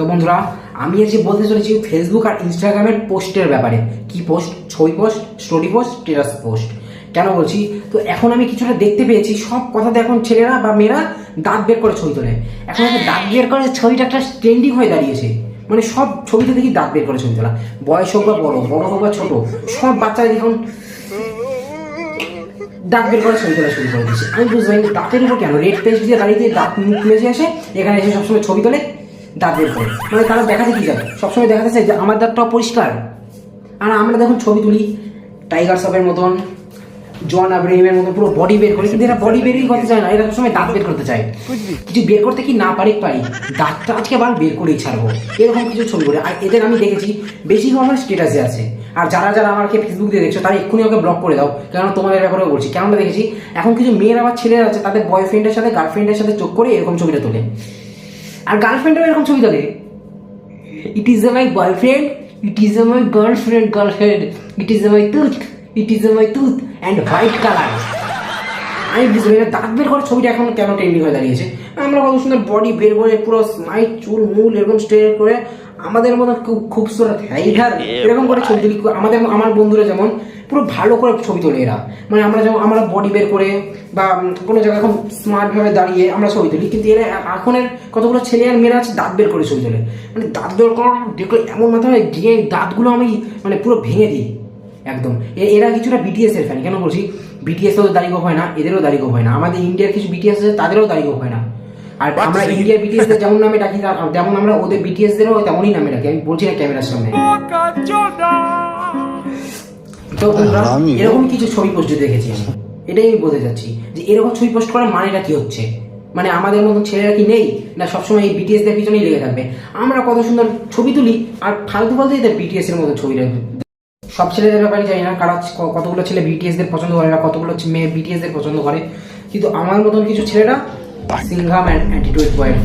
তো বন্ধুরা, আমি আজকে বলতে চলেছি ফেসবুক আর ইনস্টাগ্রামের পোস্টের ব্যাপারে। কি পোস্ট? ছবি post? Story post? Status post. কেন বলছি? তো এখন আমি কিছুটা দেখতে পেয়েছি, সব কথাতে এখন ছেলেরা বা মেয়েরা দাঁত বের করে ছবি তোলে। এখন একটা দাঁত বের করে ছবিটা একটা ট্রেন্ডিং হয়ে দাঁড়িয়েছে। মানে সব ছবিতে দেখি দাঁত বের করে ছবি তোলা। বয়স হোক বা বড় বড় হোক বা ছোট, সব বাচ্চারা এখন দাঁত বের করে ছবি তোলা শুরু করে দিয়েছে। আমি বুঝতে পারিনি, দাঁতের উপর কেন? রেড পেস্ট দিয়ে দাঁড়িয়ে দিয়ে দাঁত মুখ মেজে আসে, এখানে এসে সবসময় ছবি তোলে। দাঁত বের করে। মানে তারা দেখাতে কি যাবে? সবসময় দেখাতে চাই যে আমার দাঁতটাও পরিষ্কার। আর আমরা দেখুন ছবি তুলি টাইগার সবের মতন জন আব্রাহিমের মতন পুরো বডি বের করে কিন্তু এরা বডি বেরই করতে চায় না এরা সবসময় দাঁত বের করতে চায়। কিছু বের করতে কি না পারি পারি দাঁতটা আজকে আবার বের করেই ছাড়বো। এরকম কিছু ছবি করে। আর এদের আমি দেখেছি বেশিরভাগ আমার স্টেটাসে আছে। আর যারা যারা আমাকে ফেসবুক দিয়ে দেখছ তারা এক্ষুনি ওকে ব্লক করে দাও। কেন তোমাদের ব্যাপারেও বলছি। কেননা দেখেছি এখন কিছু মেয়েরা বা ছেলেরা আছে তাদের বয়ফ্রেন্ডের সাথে গার্লফ্রেন্ডের সাথে চোখ করে এরকম ছবিটা তোলে। আর গার্লফ্রেন্ডও এরকম ছবি তোলে। It is my boyfriend it is my girlfriend girlfriend it is my tooth it is my tooth and white colour আমি বুঝতে না, দাঁত বের করে ছবিটা এখন কেন ট্রেন্ডিং হয়ে দাঁড়িয়েছে? আমরা কত সুন্দর বডি বের করে পুরো স্মাইট চুল, মূল এরকম স্ট্রেট করে আমাদের মতন খুব খুবসুরত হাইটার এরকম করে ছবি আমাদের আমার বন্ধুরা যেমন পুরো ভালো করে ছবি তোলে এরা। মানে আমরা যেমন আমরা বডি বের করে বা কোনো জায়গায় এখন স্মার্ট ভাবে দাঁড়িয়ে আমরা ছবি তুলি। কিন্তু এরা এখনের কতগুলো ছেলে আর মেয়েরা আছে দাঁত বের করে ছবি তোলে। মানে দাঁত বের করার দেখলে এমন মাথা হয় গিয়ে দাঁতগুলো আমি মানে পুরো ভেঙে দিই। একদম। এ- এরা কিছুটা বিটিএস এর ফ্যান কেন বলছি? বিটিএস তো দাড়ি গোপ হয় না এদেরও দাড়ি গোপ হয় না। আমাদের ইন্ডিয়ার কিছু বিটিএস আছে তাদেরও দাড়ি গোপ হয় না। আর আমরা ইন্ডিয়ার বিটিএস দের যেমন নামে ডাকি তেমন আমরা ওদের বিটিএস দেরও তেমনই নামে ডাকি। আমি বলছি না ক্যামেরার সামনে। তো বন্ধুরা, এরকম কিছু ছবি পোস্ট দেখেছি আমি। এটাই আমি বলতে চাচ্ছি যে এরকম ছবি পোস্ট করার মানেটা কি হচ্ছে? মানে আমাদের মতন ছেলেরা কি নেই? না সবসময় এই বিটিএস দের পিছনেই লেগে থাকবে? আমরা কত সুন্দর ছবি তুলি আর ফালতু ফালতু এদের বিটিএস এর মতো ছবি সব ছেলেদের ব্যাপারে জানি না কারা কতগুলো ছেলে বিটিএস দের পছন্দ করে না কতগুলো মেয়ে বিটিএস দের পছন্দ করে। কিন্তু আমার মতন কিছু ছেলেরা সিংহাম অ্যান্ড অ্যাটিটিউড বয়ের